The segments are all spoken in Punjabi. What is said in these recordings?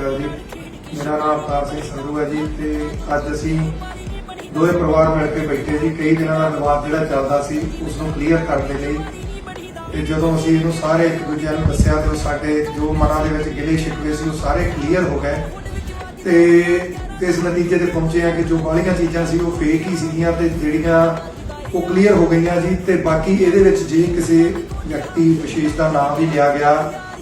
ਅਕਾਲ ਜੀ। ਮੇਰਾ ਨਾਮ ਅਵਤਾਰ ਸਿੰਘ ਸੰਧੂ ਹੈ ਜੀ ਤੇ ਅੱਜ ਅਸੀਂ ਦੋਵੇਂ ਪਰਿਵਾਰ ਮਿਲ ਕੇ ਬੈਠੇ ਜੀ। ਕਈ ਦਿਨਾਂ ਦਾ ਵਿਵਾਦ ਜਿਹੜਾ ਚੱਲਦਾ ਸੀ ਉਸ ਨੂੰ ਕਲੀਅਰ ਕਰਨ ਦੇ ਲਈ। ਤੇ ਜਦੋਂ ਅਸੀਂ ਇਹਨੂੰ ਸਾਰੇ ਇੱਕ ਦੂਜੇ ਨੂੰ ਦੱਸਿਆ ਤੇ ਉਹ ਸਾਡੇ ਜੋ ਮਨਾਂ ਦੇ ਵਿੱਚ ਗਿਲੇ ਸ਼ਿਕਵੇ ਸੀ, ਉਹ ਸਾਰੇ ਕਲੀਅਰ ਹੋ ਗਏ। ਤੇ ਤੇ ਇਸ ਨਤੀਜੇ ਤੇ ਪਹੁੰਚੇ ਆ ਕਿ ਜੋ ਬਾਲੀਆਂ ਚੀਜ਼ਾਂ ਸੀ, ਉਹ ਫੇਕ ਹੀ ਸੀਗੀਆਂ ਤੇ ਜਿਹੜੀਆਂ ਉਹ ਕਲੀਅਰ ਹੋ ਗਈਆਂ ਜੀ। ਤੇ ਬਾਕੀ ਇਹਦੇ ਵਿੱਚ ਜੇ ਕਿਸੇ ਵਿਅਕਤੀ ਵਿਸ਼ੇਸ਼ ਦਾ ਨਾਮ ਵੀ ਲਿਆ ਗਿਆ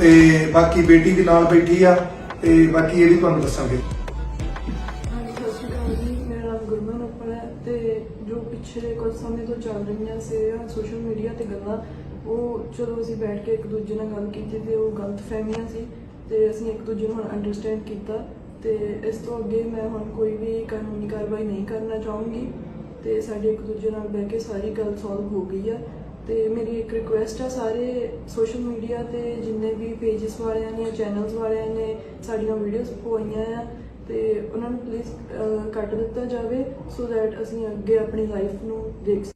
ਤੇ ਬਾਕੀ ਬੇਟੀ ਵੀ ਨਾਲ ਬੈਠੀ ਆ ਤੇ ਬਾਕੀ ਇਹ ਤੁਹਾਨੂੰ ਦੱਸਾਂਗੇ। ਹਾਂਜੀ, ਸਤਿ ਸ਼੍ਰੀ ਅਕਾਲ ਜੀ। ਮੇਰਾ ਨਾਮ ਗੁਰਮਨ ਉੱਪਲ ਹੈ ਤੇ ਜੋ ਪਿਛਲੇ ਕੁਝ ਸਮੇਂ ਤੋਂ ਚੱਲ ਰਹੀਆਂ ਸੀ ਸੋਸ਼ਲ ਮੀਡੀਆ ਤੇ ਗੱਲਾਂ, ਉਹ ਚਲੋ ਅਸੀਂ ਬੈਠ ਕੇ ਇੱਕ ਦੂਜੇ ਨਾਲ ਗੱਲ ਕੀਤੀ ਤੇ ਉਹ ਗਲਤ ਫਹਿਮੀਆਂ ਸੀ ਤੇ ਅਸੀਂ ਇੱਕ ਦੂਜੇ ਨੂੰ ਹੁਣ ਅੰਡਰਸਟੈਂਡ ਕੀਤਾ ਤੇ ਇਸ ਤੋਂ ਅੱਗੇ ਮੈਂ ਹੁਣ ਕੋਈ ਵੀ ਕਾਨੂੰਨੀ ਕਾਰਵਾਈ ਨਹੀਂ ਕਰਨਾ ਚਾਹੂੰਗੀ ਤੇ ਸਾਡੇ ਇੱਕ ਦੂਜੇ ਨਾਲ ਬਹਿ ਕੇ ਸਾਰੀ ਗੱਲ ਸੋਲਵ ਹੋ ਗਈ ਆ। ਤੇ ਮੇਰੀ ਇੱਕ ਰਿਕੁਐਸਟ ਆ, ਸਾਰੇ ਸੋਸ਼ਲ ਮੀਡੀਆ ਤੇ ਜਿੰਨੇ ਵੀ ਪੇजेस ਵਾਲਿਆਂ ਨੇ ਚੈਨਲਸ ਵਾਲਿਆਂ ਨੇ ਸਾਡੀਆਂ ਵੀਡੀਓਜ਼ ਪਵਾਈਆਂ ਆ ਤੇ ਉਹਨਾਂ ਨੂੰ ਪਲੀਜ਼ ਕੱਟ ਦਿੱਤਾ ਜਾਵੇ ਸੋ ਦੈਟ ਅਸੀਂ ਅੱਗੇ ਆਪਣੀ ਲਾਈਫ ਨੂੰ ਦੇਖ